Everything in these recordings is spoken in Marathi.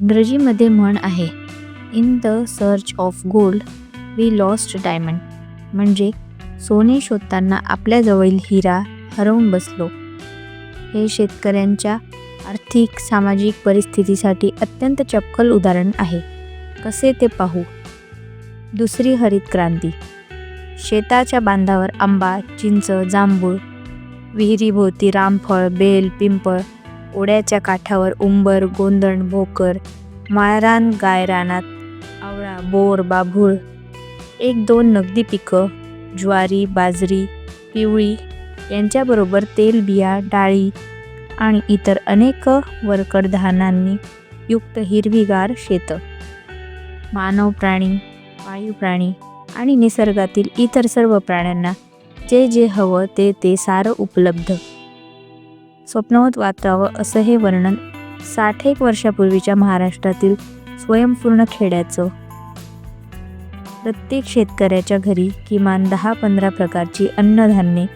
इंग्रजीमध्ये म्हण आहे in the search of gold we lost diamond. म्हणजे सोने शोधताना आपल्याजवळील हिरा हरवून बसलो. हे शेतकऱ्यांच्या आर्थिक सामाजिक परिस्थितीसाठी अत्यंत चपखल उदाहरण आहे. कसे ते पाहू? दुसरी हरित क्रांती. शेताच्या बांधावर आंबा चिंच जांभूळ विहिरीभोवती रामफळ बेल पिंपळ ओढ्याच्या काठावर उंबर गोंदण भोकर माळरान गायरानात आवळा बोर बाभूळ एक दोन नगदी पिकं ज्वारी बाजरी पिवळी यांच्याबरोबर तेलबिया डाळी आणि इतर अनेक वरकडधानांनी युक्त हिरवीगार शेतं. मानव प्राणी वायू प्राणी आणि निसर्गातील इतर सर्व प्राण्यांना जे जे हवं ते ते सारं उपलब्ध. स्वप्नवत वाचावं असं हे वर्णन साठ एक वर्षापूर्वीच्या महाराष्ट्रातील स्वयंपूर्ण खेड्याचं. प्रत्येक शेतकऱ्याच्या घरी किमान दहा पंधरा प्रकारची अन्नधान्ये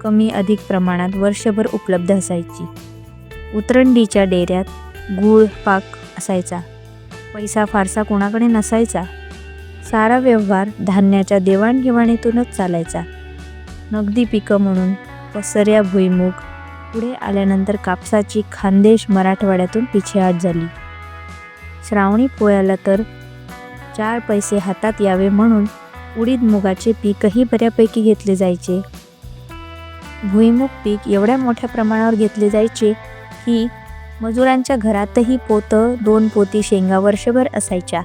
कमी अधिक प्रमाणात वर्षभर उपलब्ध असायची. उतरंडीच्या डेऱ्यात गूळ पाक असायचा. पैसा फारसा कोणाकडे नसायचा. सारा व्यवहार धान्याच्या देवाणघेवाणीतूनच चालायचा. नगदी पिकं म्हणून पसऱ्या भुईमुग पुढे आल्यानंतर कापसाची खानदेश मराठवाड्यातून पिछेहाट झाली. श्रावणी पोळ्याला तर चार पैसे हातात यावे म्हणून उडीद मुगाचे पीकही बऱ्यापैकी घेतले जायचे. भुईमुग पीक एवढ्या मोठ्या प्रमाणावर घेतले जायचे की मजुरांच्या घरातही पोतं दोन पोती शेंगा वर्षभर असायच्या.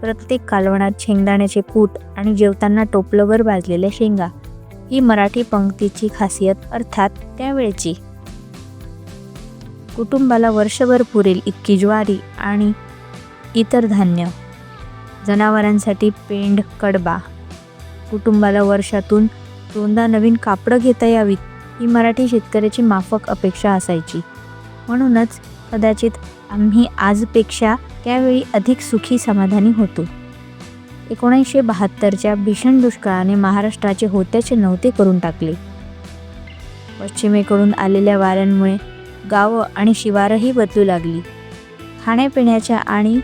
प्रत्येक कालवणात शेंगदाण्याचे कूट आणि जेवताना टोपलंवर भाजलेल्या शेंगा ही मराठी पंक्तीची खासियत अर्थात त्यावेळची. कुटुंबाला वर्षभर पुरेल इतकी ज्वारी आणि इतर धान्य. जनावरांसाठी पेंड कडबा. कुटुंबाला वर्षातून दोनदा नवीन कापडं घेता यावीत ही मराठी शेतकऱ्याची माफक अपेक्षा असायची. म्हणूनच कदाचित आम्ही आजपेक्षा त्यावेळी अधिक सुखी समाधानी होतो. एकोणीसशे बहात्तरच्या भीषण दुष्काळाने महाराष्ट्राचे होत्याचे नव्हते करून टाकले. पश्चिमेकडून आलेल्या वाऱ्यांमुळे गावं आणि शिवारही बदलू लागली. खाण्यापिण्याच्या आणि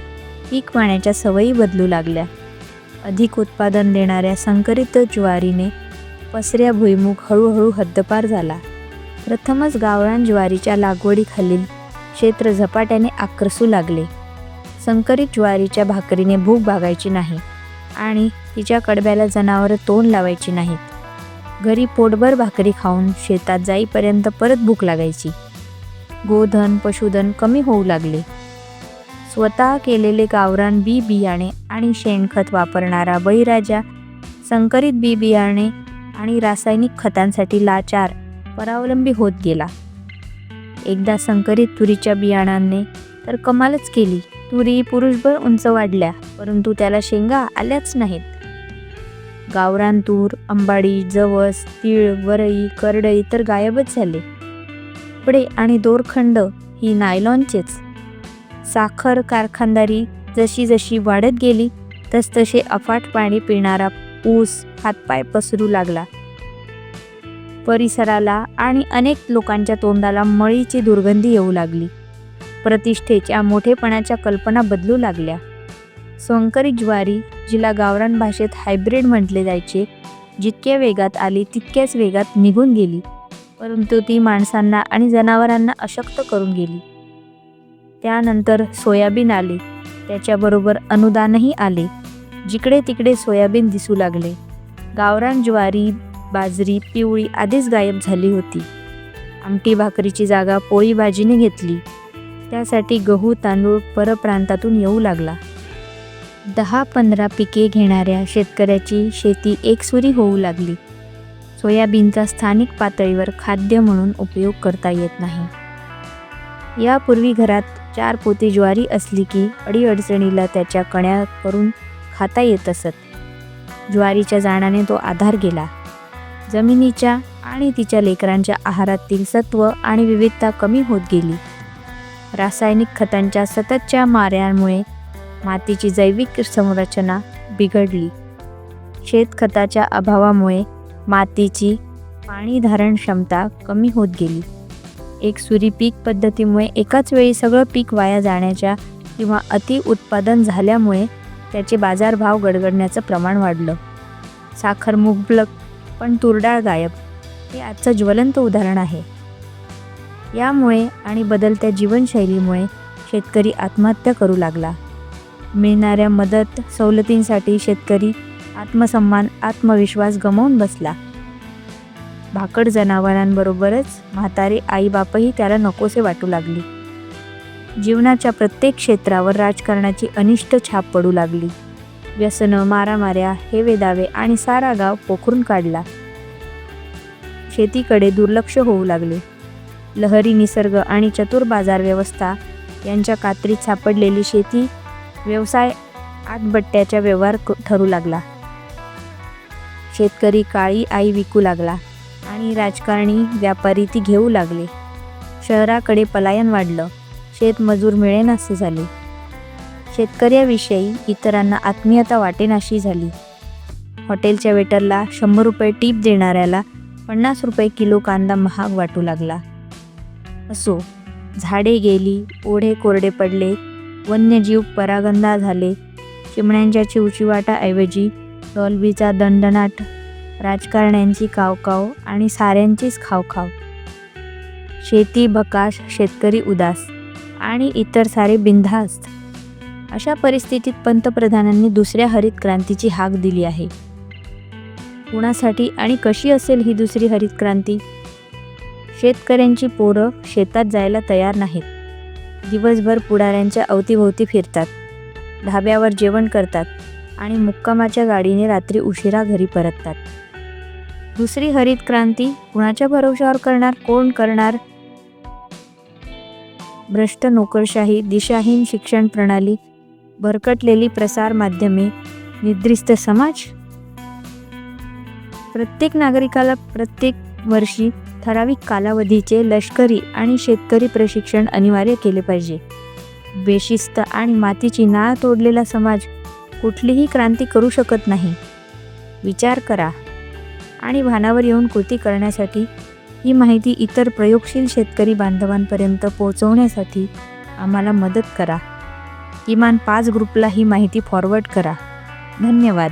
पीक पाण्याच्या सवयी बदलू लागल्या. अधिक उत्पादन देणाऱ्या संकरित ज्वारीने पसऱ्या भुईमुग हळूहळू हद्दपार झाला. प्रथमच गावरान ज्वारीच्या लागवडीखालील क्षेत्र झपाट्याने आक्रसू लागले. संकरित ज्वारीच्या भाकरीने भूक भागायची नाही आणि तिच्या कडब्याला जनावरं तोंड लावायची नाहीत. घरी पोटभर भाकरी खाऊन शेतात जाईपर्यंत परत भूक लागायची. गोधन पशुधन कमी होऊ लागले. स्वतः केलेले गावरान बी बियाणे आणि शेणखत वापरणारा बळीराजा संकरित बी बियाणे आणि रासायनिक खतांसाठी लाचार परावलंबी होत गेला. एकदा संकरित तुरीच्या बियाणांनी तर कमालच केली. तुरी पुरुषभर उंच वाढल्या परंतु त्याला शेंगा आल्याच नाहीत. गावरान तूर अंबाडी जवस तीळ वरई करडई तर गायबच झाले. कपडे आणि दोरखंड ही नायलॉनचेच. साखर कारखानदारी जशी जशी वाढत गेली तसतसे अफाट पाणी पिणारा ऊस हातपाय पसरू लागला. परिसराला आणि अनेक लोकांच्या तोंडाला मळीची दुर्गंधी येऊ लागली. प्रतिष्ठेच्या मोठेपणाच्या कल्पना बदलू लागल्या. संकरी ज्वारी जिला गावरान भाषेत हायब्रिड म्हटले जायचे जितक्या वेगात आली तितक्याच वेगात निघून गेली. परंतु ती माणसांना आणि जनावरांना अशक्त करून गेली. त्यानंतर सोयाबीन आले. त्याच्याबरोबर अनुदानही आले. जिकडे तिकडे सोयाबीन दिसू लागले. गावरान ज्वारी बाजरी पिवळी आधीच गायब झाली होती. आमटी भाकरीची जागा पोळी भाजीने घेतली. त्यासाठी गहू तांदूळ परप्रांतातून येऊ लागला. दहा पंधरा पिके घेणाऱ्या शेतकऱ्याची शेती एकसुरी होऊ लागली. सोयाबीनचा स्थानिक पातळीवर खाद्य म्हणून उपयोग करता येत नाही. यापूर्वी घरात चार पोती ज्वारी असली की अडीअडचणीला त्याच्या कण्या करून खाता येत असत. ज्वारीच्या जाण्याने तो आधार गेला. जमिनीच्या आणि तिच्या लेकरांच्या आहारातील सत्व आणि विविधता कमी होत गेली. रासायनिक खतांच्या सततच्या माऱ्यांमुळे मातीची जैविक संरचना बिघडली. शेतखताच्या अभावामुळे मातीची पाणी धारण क्षमता कमी होत गेली. एक सुरी पीक पद्धतीमुळे एकाच वेळी सगळं पीक वाया जाण्याच्या किंवा अति उत्पादन झाल्यामुळे त्याचे बाजारभाव गडगडण्याचं प्रमाण वाढलं. साखर मुबलक पण तुरडाळ गायब हे आजचं ज्वलंत उदाहरण आहे. यामुळे आणि बदलत्या जीवनशैलीमुळे शेतकरी आत्महत्या करू लागला. मिळणाऱ्या मदत सवलतींसाठी शेतकरी आत्मसन्मान आत्मविश्वास गमावून बसला. भाकड जनावरांबरोबरच म्हातारे आईबापही त्याला नकोसे वाटू लागली. जीवनाच्या प्रत्येक क्षेत्रावर राजकारणाची अनिष्ट छाप पडू लागली. व्यसनं मारामाऱ्या हेवेदावे आणि सारा गाव पोखरून काढला. शेतीकडे दुर्लक्ष होऊ लागले. लहरी निसर्ग आणि चतुर बाजार व्यवस्था यांच्या कात्रीत सापडलेली शेती व्यवसाय आटबट्ट्याचा व्यवहार क- ठरू लागला. शेतकरी काळी आई विकू लागला आणि राजकारणी व्यापारी ती घेऊ लागले. शहराकडे पलायन वाढलं. शेतमजूर मिळेनासे झाले. शेतकऱ्याविषयी इतरांना आत्मीयता वाटेनाशी झाली. हॉटेलच्या वेटरला शंभर रुपये टीप देणाऱ्याला पन्नास रुपये किलो कांदा महाग वाटू लागला. असो झाडे गेली ओढे कोरडे पडले वन्यजीव परागंदा झाले चिमण्यांच्या चिवचिवाटाऐवजी डॉल्बीचा दणदणाट राजकारण्यांची कावकाव आणि साऱ्यांचीच खावखाव. शेती बकाश शेतकरी उदास आणि इतर सारे बिनधास्त. अशा परिस्थितीत पंतप्रधानांनी दुसऱ्या हरित क्रांतीची हाक दिली आहे. कुणासाठी आणि कशी असेल ही दुसरी हरित क्रांती? शेतकऱ्यांची पोरं शेतात जायला तयार नाहीत. दिवसभर पुढाऱ्यांच्या अवतीभोवती फिरतात. ढाब्यावर जेवण करतात. आणि मुक्कामाच्या गाडीने रात्री उशिरा घरी परततात. दुसरी हरित क्रांती कुणाच्या भरोशावर करणार कोण करणार? भ्रष्ट नोकरशाही दिशाहीन शिक्षण प्रणाली भरकटलेली प्रसार माध्यमे निद्रिस्त समाज? प्रत्येक नागरिकाला प्रत्येक वर्षी ठराविक कालावधीचे लष्करी आणि शेतकरी प्रशिक्षण अनिवार्य केले पाहिजे. बेशिस्त आणि मातीची नाळ तोडलेला समाज कुठलीही क्रांती करू शकत नाही. विचार करा आणि भानावर येऊन कृती करण्यासाठी ही माहिती इतर प्रयोगशील शेतकरी बांधवांपर्यंत पोहोचवण्यासाठी आम्हाला मदत करा. किमान पाच ग्रुपला ही माहिती फॉरवर्ड करा. धन्यवाद.